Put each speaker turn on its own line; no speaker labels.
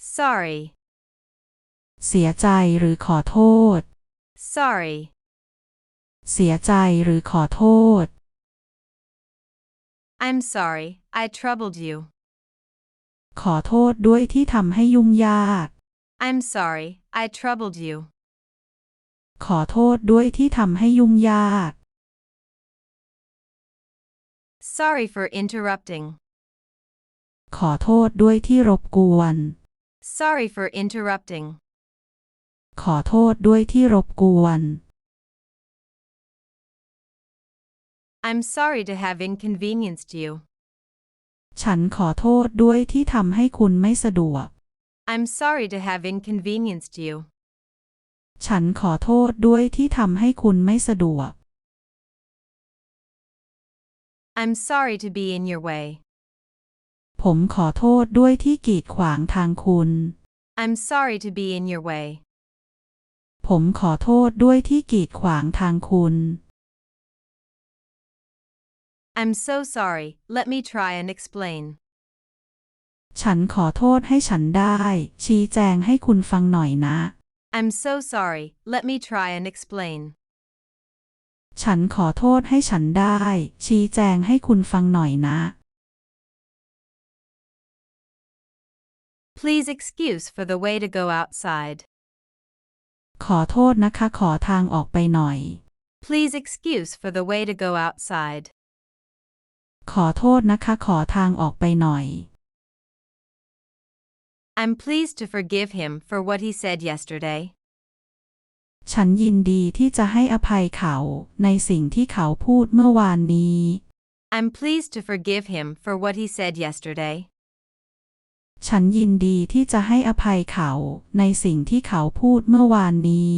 Sorry.
เสียใจหรือขอโทษ
Sorry.
เสียใจหรือขอโทษ
I'm sorry, I troubled you.
ขอโทษด้วยที่ทำให้ยุ่งยาก
I'm sorry, I troubled you.
ขอโทษด้วยที่ทำให้ยุ่งยาก
Sorry for interrupting.
ขอโทษด้วยที่รบกวน
Sorry for interrupting.
ขอโทษด้วยที่รบกวน
I'm sorry to have inconvenienced you.
ฉันขอโทษด้วยที่ทำให้คุณไม่สะดวก
I'm sorry to have inconvenienced you.
ฉันขอโทษด้วยที่ทำให้คุณไม่สะดวก
I'm sorry to be in your way.
ผมขอโทษด้วยที่กีดขวางทางคุณ
I'm sorry to be in your way.
ผมขอโทษด้วยที่กีดขวางทางคุณ
I'm so sorry, let me try and explain.
ฉันขอโทษให้ฉันได้ ชี้แจงให้คุณฟังหน่อยนะ
I'm so sorry, let me try and explain.
ฉันขอโทษให้ฉันได้ ชี้แจงให้คุณฟังหน่อยนะ
Please excuse for the way to go outside.
ขอโทษนะคะ ขอทางออกไปหน่อย
Please excuse for the way to go outside.
ขอโทษนะคะ ขอทางออกไปหน่อย
I'm pleased to forgive him for what he said yesterday.
ฉันยินดีที่จะให้อภัยเขาในสิ่งที่เขาพูดเมื่อวานนี้
I'm pleased to forgive him for what he said yesterday.
ฉันยินดีที่จะให้อภัยเขาในสิ่งที่เขาพูดเมื่อวานนี้